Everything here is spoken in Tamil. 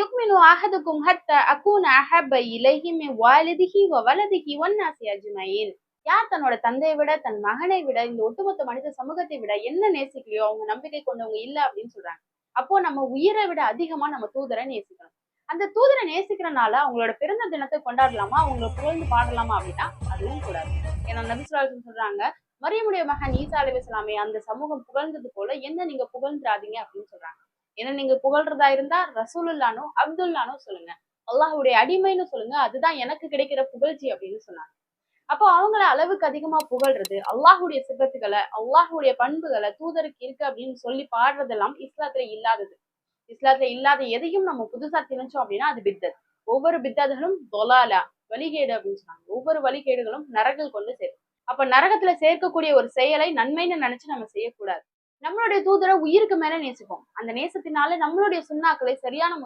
يؤمن أحدكم حتى أكون أحب إليه من والده وولده والناس أجمعين. யார் தன்னோட தந்தையை விட தன் மகனை விட இந்த ஒட்டுமொத்த மனித சமூகத்தை விட என்ன நேசிக்கலையோ அவங்க நம்பிக்கை கொண்டவங்க இல்ல அப்படின்னு சொல்றாங்க. அப்போ நம்ம உயிரை விட அதிகமா நம்ம தூதரை நேசிக்கணும். அந்த தூதரை நேசிக்கிறனால அவங்களோட பிறந்த தினத்தை கொண்டாடலாமா அவங்கள புகழ்ந்து பாடலாமா அப்படின்னா அதுவும் கூடாது. ஏன்னா நபிசுலாசன் சொல்றாங்க மரியமுடைய மகன் ஈசா அலிவசலாமே அந்த சமூகம் புகழ்ந்தது போல என்ன நீங்க புகழ்ந்துடாதீங்க அப்படின்னு சொல்றாங்க. ஏன்னா நீங்க புகழ்றதா இருந்தா ரசூலுல்லானோ அப்துல்லானோ சொல்லுங்க. அல்லாஹுடைய அடிமைன்னு சொல்லுங்க. அதுதான் எனக்கு கிடைக்கிற புகழ்ச்சி அப்படின்னு சொன்னாங்க. அப்போ அவங்கள அளவுக்கு அதிகமா புகழ்றது அல்லாஹுடைய சிபத்துகளை அல்லாஹுடைய பண்புகளை தூதருக்கு இருக்கு அப்படின்னு சொல்லி பாடுறதெல்லாம் இஸ்லாத்துல இல்லாதது. இஸ்லாத்துல இல்லாத எதையும் நம்ம புதுசா திணிச்சோம் அப்படின்னா அது பித்தத். ஒவ்வொரு பித்ததுகளும் தொலாலா வழிகேடு அப்படின்னு சொன்னாங்க. ஒவ்வொரு வழிகேடுகளும் நரகில் கொண்டு சேரும். அப்ப நரகத்துல சேர்க்கக்கூடிய ஒரு செயலை நன்மைன்னு நினைச்சு நம்ம செய்யக்கூடாது. நம்மளுடைய தூதரை உயிருக்கு மேல நேசிப்போம். அந்த நேசத்தினால நம்மளுடைய சுண்ணாக்களை சரியான